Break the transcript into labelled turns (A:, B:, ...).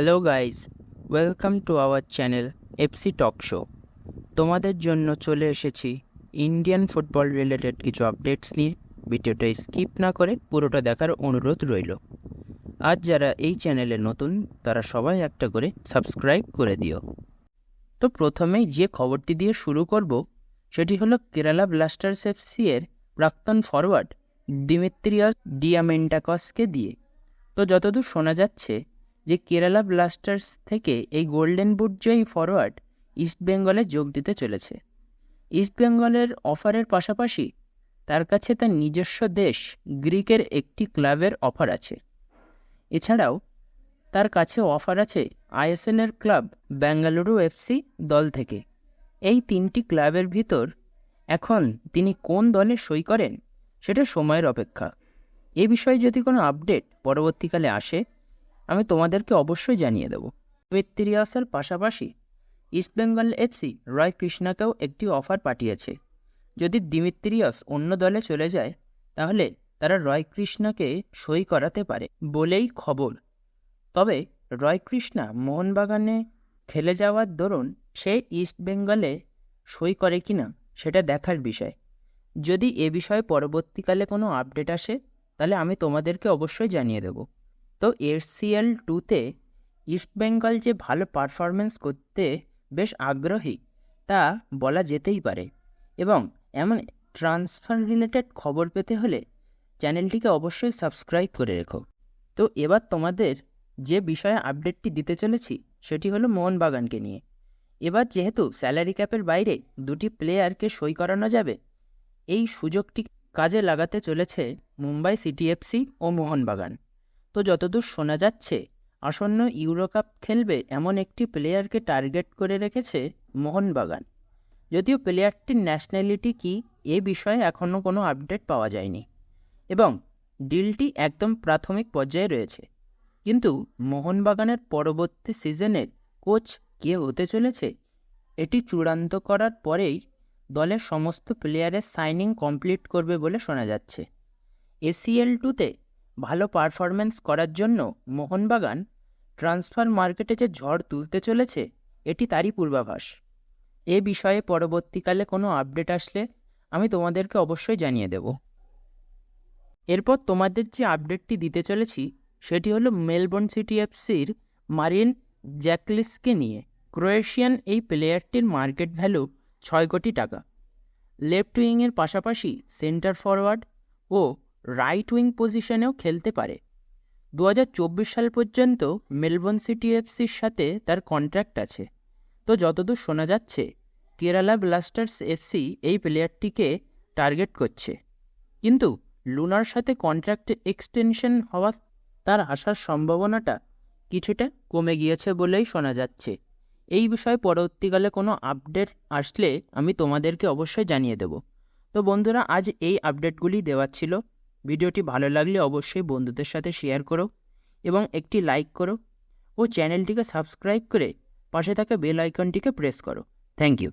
A: Hello guys welcome to our channel FC talk show তোমাদের জন্য চলে এসেছি ইন্ডিয়ান ফুটবল রিলেটেড কিছু আপডেটস নিয়ে। ভিডিওটা স্কিপ না করে পুরোটা দেখার অনুরোধ রইল। আজ যারা এই চ্যানেলে নতুন, তারা সবাই একটা করে সাবস্ক্রাইব করে দিও। তো প্রথমেই যে খবরটি দিয়ে শুরু করব, সেটি হলো কেরালা ব্লাস্টার্স এফসি এর প্রাক্তন ফরওয়ার্ড দিমিত্রিয়াস ডিয়ামেন্টাকসকে দিয়ে। তো যতদূর শোনা যাচ্ছে যে কেরালা ব্লাস্টার্স থেকে এই গোল্ডেন বুট জয়ী ফরওয়ার্ড ইস্টবেঙ্গলে যোগ দিতে চলেছে। ইস্টবেঙ্গলের অফারের পাশাপাশি তার কাছে তার নিজস্ব দেশ গ্রিকের একটি ক্লাবের অফার আছে। এছাড়াও তার কাছে অফার আছে আইএসএলের ক্লাব বেঙ্গালুরু এফসি দল থেকে। এই তিনটি ক্লাবের ভিতর এখন তিনি কোন দলে সই করেন সেটা সময়ের অপেক্ষা। এ বিষয়ে যদি কোনো আপডেট পরবর্তীকালে আসে আমি তোমাদেরকে অবশ্যই জানিয়ে দেব। মিত্রিয়াসের পাশাপাশি ইস্টবেঙ্গল এফসি রয় কৃষ্ণাকেও একটি অফার পাঠিয়েছে। যদি দিমিত্রিয়াস অন্য দলে চলে যায়, তাহলে তারা রয় কৃষ্ণাকে সই করাতে পারে বলেই খবর। তবে রয় কৃষ্ণা মোহনবাগানে খেলে যাওয়ার দরুন সে ইস্টবেঙ্গলে সই করে কিনা সেটা দেখার বিষয়। যদি এ বিষয়ে পরবর্তীকালে কোনো আপডেট আসে, তাহলে আমি তোমাদেরকে অবশ্যই জানিয়ে দেব। তো এসসিএল টুতে ইস্টবেঙ্গল যে ভালো পারফরমেন্স করতে বেশ আগ্রহী, তা বলা যেতেই পারে। এবং এমন ট্রান্সফার রিলেটেড খবর পেতে হলে চ্যানেলটিকে অবশ্যই সাবস্ক্রাইব করে রেখো। তো এবার তোমাদের যে বিষয়ে আপডেটটি দিতে চলেছি, সেটি হলো মোহনবাগানকে নিয়ে। এবার যেহেতু স্যালারি ক্যাপের বাইরে দুটি প্লেয়ারকে সই করানো যাবে, এই সুযোগটি কাজে লাগাতে চলেছে মুম্বাই সিটি এফসি ও মোহনবাগান। তো যতদূর শোনা যাচ্ছে, আসন্ন ইউরোকাপ খেলবে এমন একটি প্লেয়ারকে টার্গেট করে রেখেছে মোহনবাগান। যদিও প্লেয়ারটির ন্যাশনালিটি কি, এ বিষয়ে এখনও কোনো আপডেট পাওয়া যায়নি। এবং ডিলটি একদম প্রাথমিক পর্যায়ে রয়েছে। কিন্তু মোহনবাগানের পরবর্তী সিজনের কোচ কে হতে চলেছে, এটি চূড়ান্ত করার পরেই দলের সমস্ত প্লেয়ারের সাইনিং কমপ্লিট করবে বলে শোনা যাচ্ছে। এসিএল টুতে ভালো পারফরম্যান্স করার জন্য মোহনবাগান ট্রান্সফার মার্কেটে যে ঝড় তুলতে চলেছে, এটি তারই পূর্বাভাস। এ বিষয়ে পরবর্তীকালে কোনো আপডেট আসলে আমি তোমাদেরকে অবশ্যই জানিয়ে দেব। এরপর তোমাদের যে আপডেটটি দিতে চলেছি, সেটি হলো মেলবোর্ন সিটি এফসির মারিন জ্যাকলিসকে নিয়ে ক্রোয়েশিয়ান এই প্লেয়ারটির মার্কেট ভ্যালু ছয় কোটি টাকা। লেফট উইংয়ের পাশাপাশি সেন্টার ফরওয়ার্ড ও রাইট উইং পজিশনেও খেলতে পারে। দু হাজার চব্বিশ সাল পর্যন্ত মেলবোর্ন সিটি এফসির সাথে তার কন্ট্রাক্ট আছে। তো যতদূর শোনা যাচ্ছে, কেরালা ব্লাস্টার্স এফসি এই প্লেয়ারটিকে টার্গেট করছে। কিন্তু লুনার সাথে কন্ট্রাক্ট এক্সটেনশন হওয়া তার আসার সম্ভাবনাটা কিছুটা কমে গিয়েছে বলেই শোনা যাচ্ছে। এই বিষয়ে পরবর্তীকালে কোনো আপডেট আসলে আমি তোমাদেরকে অবশ্যই জানিয়ে দেব। তো বন্ধুরা, আজ এই আপডেটগুলি দেওয়ার ছিল। ভিডিওটি ভালো লাগলে অবশ্যই বন্ধুদের সাথে শেয়ার করো এবং একটি লাইক করো ও চ্যানেলটিকে সাবস্ক্রাইব করে পাশে থাকা বেল আইকনটিকে প্রেস করো। Thank you